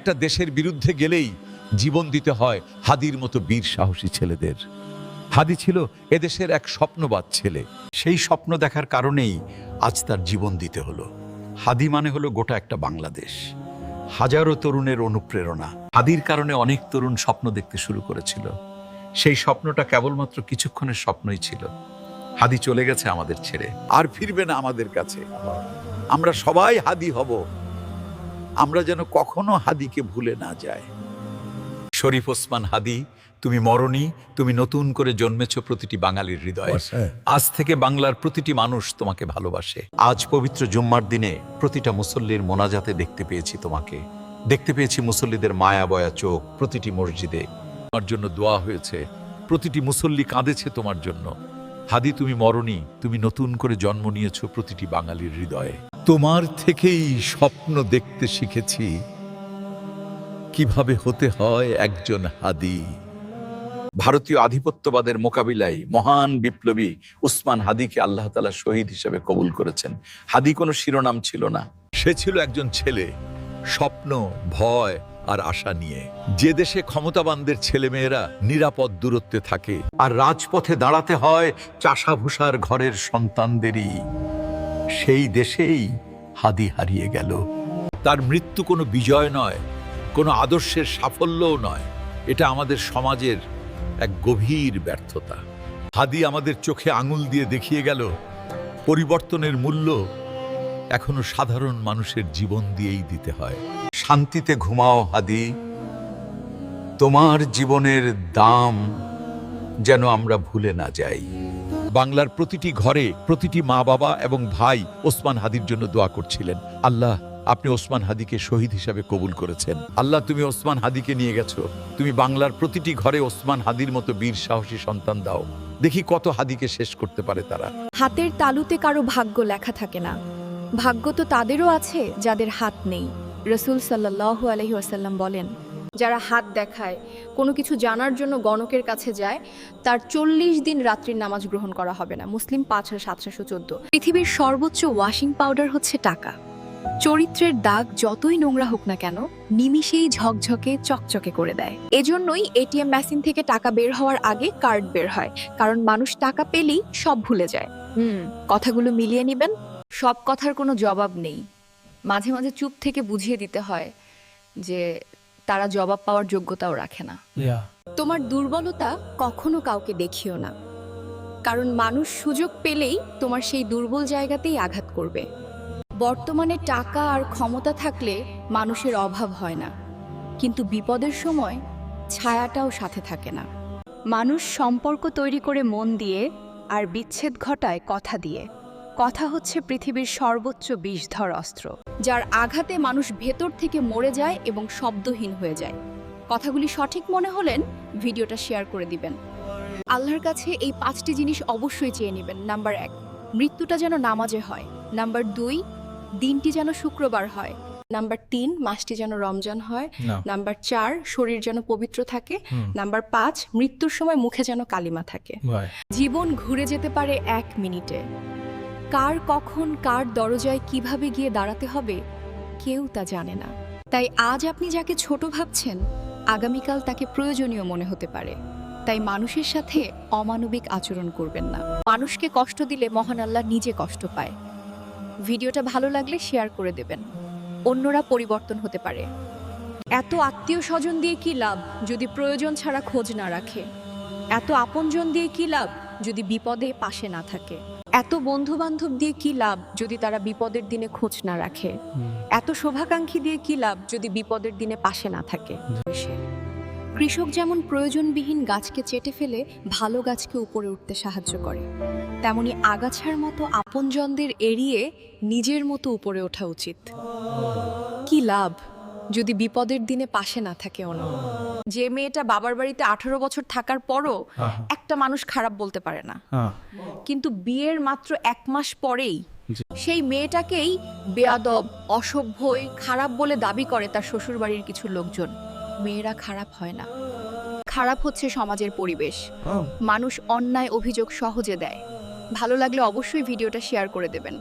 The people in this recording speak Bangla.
একটা দেশের বিরুদ্ধে গেলেই জীবন দিতে হয় হাদির মতো বীর সাহসী ছেলেদের। হাদি ছিল এদেশের এক স্বপ্নবাদ ছেলে। সেই স্বপ্ন দেখার কারণেই আজ তার জীবন দিতে হলো। হাদি মানে হলো গোটা একটা বাংলাদেশ। হাজারো তরুণের অনুপ্রেরণা। হাদির কারণে অনেক তরুণ স্বপ্ন দেখতে শুরু করেছিল। সেই স্বপ্নটা কেবলমাত্র কিছুক্ষণের স্বপ্নই ছিল। হাদি চলে গেছে আমাদের ছেড়ে। আর ফিরবে না আমাদের কাছে। আমরা সবাই হাদি হব। আমরা যেন কখনো হাদিকে ভুলে না যাই। শরীফ ওসমান হাদি তুমি মরণী তুমি নতুন করে জন্মেছ প্রতিটি বাঙালির হৃদয়ে। আজ থেকে বাংলার প্রতিটি মানুষ তোমাকে ভালোবাসে। আজ পবিত্র জুম্মার দিনে প্রতিটা মুসল্লির মোনাজাতে দেখতে পেয়েছি তোমাকে। দেখতে পেয়েছি মুসল্লিদের মায়া বয়া চোখ প্রতিটি মসজিদে। তোমার জন্য দোয়া হয়েছে। প্রতিটি মুসল্লি কাঁদেছে তোমার জন্য। হাদি তুমি মরণী তুমি নতুন করে জন্ম নিয়েছো প্রতিটি বাঙালির হৃদয়ে। তোমার থেকেই স্বপ্ন দেখতে শিখেছি। কীভাবে হতে হয় একজন হাদি। ভারতীয় আধিপত্যবাদের মোকাবিলায় মহান বিপ্লবী উসমান হাদিকে আল্লাহ তালা শহীদ হিসেবে কবুল করেছেন। হাদি কোনো শিরোনাম ছিল না। সে ছিল একজন ছেলে, স্বপ্ন, ভয় আর আশা নিয়ে। যে দেশে ক্ষমতাবানদের ছেলেমেয়েরা নিরাপদ দূরত্বে থাকে, আর রাজপথে দাঁড়াতে হয় চাষাভূষার ঘরের সন্তানদেরই। সেই দেশেই হাদি হারিয়ে গেল। তার মৃত্যু কোনো বিজয় নয় কোনো আদর্শের সাফল্যও নয়। এটা আমাদের সমাজের এক গভীর ব্যর্থতা। হাদি আমাদের চোখে আঙুল দিয়ে দেখিয়ে গেল পরিবর্তনের মূল্য এখনও সাধারণ মানুষের জীবন দিয়েই দিতে হয়। শান্তিতে ঘুমাও হাদি। তোমার জীবনের দাম যেন আমরা ভুলে না যাই। বাংলার প্রতিটি ঘরে প্রতিটি মা বাবা এবং ভাই ওসমান হাদির জন্য দোয়া করছিলেন। আল্লাহ, আপনি ওসমান হাদিকে শহীদ হিসাবে কবুল করেছেন। আল্লাহ, তুমি ওসমান হাদিকে নিয়ে গেছো। তুমি বাংলার প্রতিটি ঘরে ওসমান হাদির মতো বীর সাহসী সন্তান দাও। দেখি কত হাদিকে শেষ করতে পারে তারা। হাতের তালুতে কারও ভাগ্য লেখা থাকে না। ভাগ্য তো তাদেরও আছে, যাদের হাত নেই। রসুল সাল্লাহু আলহি আসাল্লাম বলেন যারা হাত দেখায়, কোনো কিছু জানার জন্য গণকের কাছে যায়, তার চল্লিশ দিন রাত্রির নামাজ গ্রহণ করা হবে না। মুসলিম পাঁচ সাতশো চোদ্দ। পৃথিবীর সর্বোচ্চ ওয়াশিং পাউডার হচ্ছে টাকা। চরিত্রের দাগ যতই নোংরা হোক না কেন, নিমিষেই ঝকঝকে, চকচকে করে দেয়। এজন্যই এটিএম মেশিন থেকে টাকা বের হওয়ার আগে কার্ড বের হয়। কারণ মানুষ টাকা পেলেই সব ভুলে যায়। হুম, কথাগুলো মিলিয়ে নেবেন? সব কথার কোনো জবাব নেই। মাঝে মাঝে চুপ থেকে বুঝিয়ে দিতে হয় যে তারা জবাব পাওয়ার যোগ্যতাও রাখে না। তোমার দুর্বলতা কখনো কাউকে দেখিও না। কারণ মানুষ সুযোগ পেলেই তোমার সেই দুর্বল জায়গাতেই আঘাত করবে। বর্তমানে টাকা আর ক্ষমতা থাকলে মানুষের অভাব হয় না। কিন্তু বিপদের সময় ছায়াটাও সাথে থাকে না। মানুষ সম্পর্ক তৈরি করে মন দিয়ে আর বিচ্ছেদ ঘটায় কথা দিয়ে। কথা হচ্ছে পৃথিবীর সর্বোচ্চ বিষধর অস্ত্র যার আঘাতে মানুষ ভেতর থেকে মরে যায় এবং শব্দহীন হয়ে যায়। কথাগুলি সঠিক মনে হলেন ভিডিওটা শেয়ার করে দিবেন। আল্লাহর কাছে এই পাঁচটি জিনিস অবশ্যই চেয়ে নেবেন। নাম্বার এক মৃত্যুটা যেন নামাজে হয়। নাম্বার দুই দিনটি যেন শুক্রবার হয়। নাম্বার তিন মাসটি যেন রমজান হয়। নাম্বার চার শরীর যেন পবিত্র থাকে। নাম্বার পাঁচ মৃত্যুর সময় মুখে যেন কালিমা থাকে। জীবন ঘুরে যেতে পারে এক মিনিটে। কার কখন কার দরজায় কীভাবে গিয়ে দাঁড়াতে হবে, কেউ তা জানে না। তাই আজ আপনি যাকে ছোট ভাবছেন, আগামীকাল তাকে প্রয়োজনীয় মনে হতে পারে। তাই মানুষের সাথে অমানবিক আচরণ করবেন না। মানুষকে কষ্ট দিলে মহান আল্লাহ নিজে কষ্ট পায়। ভিডিওটা ভালো লাগলে শেয়ার করে দেবেন। অন্যরা পরিবর্তন হতে পারে। এত আত্মীয় স্বজন দিয়ে কি লাভ যদি প্রয়োজন ছাড়া খোঁজ না রাখে? এত আপনজন দিয়ে কি লাভ যদি বিপদে পাশে না থাকে? এত বন্ধু বান্ধব দিয়ে কি লাভ যদি তারা বিপদের দিনে খোঁজ না রাখে? এত শোভাকাঙ্ক্ষী দিয়ে কি লাভ যদি বিপদের দিনে পাশে না থাকে? কৃষক যেমন প্রয়োজনবিহীন গাছকে চেটে ফেলে ভালো গাছকে উপরে উঠতে সাহায্য করে তেমনি আগাছার মতো আপনজনদের এড়িয়ে নিজের মতো উপরে ওঠা উচিত। কি লাভ? যদি বিপদের দিনে পাশে না থাকে অন্য। যে মেয়েটা বাবার বাড়িতে আঠারো বছর থাকার পরও একটা মানুষ খারাপ বলতে পারে না। কিন্তু বিয়ের মাত্র এক মাস পরেই সেই মেয়েটাকেই বেয়াদব অসভ্যই খারাপ বলে দাবি করে তার শ্বশুরবাড়ির কিছু লোকজন। মেয়েরা খারাপ হয় না। খারাপ হচ্ছে সমাজের পরিবেশ। মানুষ অন্যায় অভিযোগ সহজে দেয়। ভালো লাগলে অবশ্যই ভিডিওটা শেয়ার করে দেবেন।